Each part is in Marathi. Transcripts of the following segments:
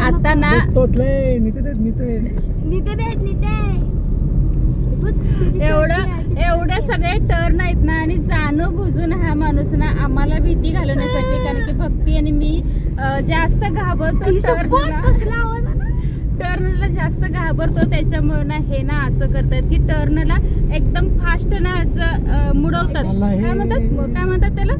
आता ना तोच लय निते देत निते निते दे निते बघ, तुझी एवढं एवढे सगळे टर्न आहेत ना आणि जाणून बुजून हा माणूस ना आम्हाला भीती घालवण्यासाठी कारण की भक्ती आणि मी जास्त. घाबरतो टर्नला जास्त घाबरतो त्याच्यामुळे ना हे ना असं करतात की टर्नला एकदम फास्ट ना असं मुडवतात हे- काय म्हणतात काय म्हणतात त्याला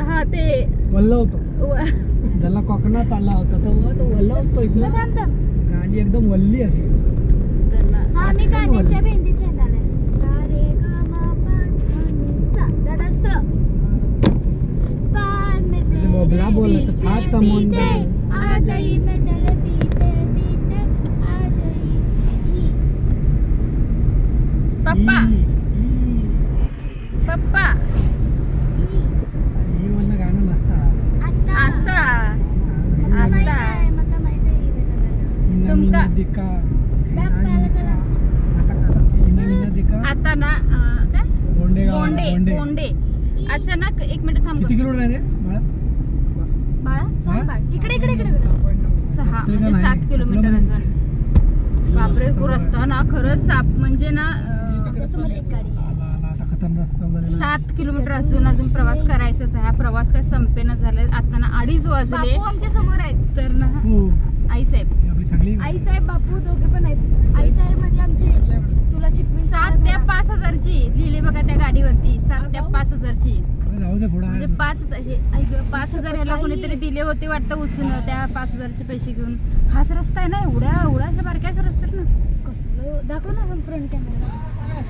हा ते वल्लवतो ज्याला कोकणात आला होता तो वल्लवतो इथला. गाडी एकदम वल्ली अशी त्यांना- मी पटकन गाण्याच्या बोल. भेंडीत येणार आहे. सा रे ग म प आणि सा. दादा स. पान में तेरे बोबला बोलला तर पीछे, छात तमोन पप्पा. पप्पा गाणं नसता. असता असता. तुमका-. आता ना काय गोंडे गाव गोंडे गोंडे गोंडे अचानक एक मिनिट थांब किती. किलोमीटर आहे रे बाळा इकडे इकडे इकडे सहा म्हणजे सात किलोमीटर. अजून बापरे रस्ता ना खरंच साप म्हणजे ना समोर एक गाडी आहे. आला आला आता खतरनाक रस्ता वगैरे ना. सात किलोमीटर अजून अजून प्रवास करायचाच आहे. हा प्रवास काय संपेना झालाय आता ना अडीच वाजले. बापू आमच्यासमोर आहेत. तर ना हो. आई साहेब. ही आपली चांगली आई साहेब बापू दोघे पण आहेत. आई साहेब म्हणजे आमचे तुला शिकवीन सात त्या पाच हजारची. लिहिली बघा त्या गाडीवरती. सात त्या पाच हजारची. जाऊ दे पुढे. म्हणजे पाच हजार हे ऐक गं, पाच हजार ह्याला कोणीतरी दिले होते वाटतं उचलून त्या पाच हजारचे पैसे घेऊन. हाच रस्ता आहे ना एवढ्या एवढ्या अशा बारक्याचा रस्ता आहे ना. कसलं दाखव ना फ्रंट कॅमेरा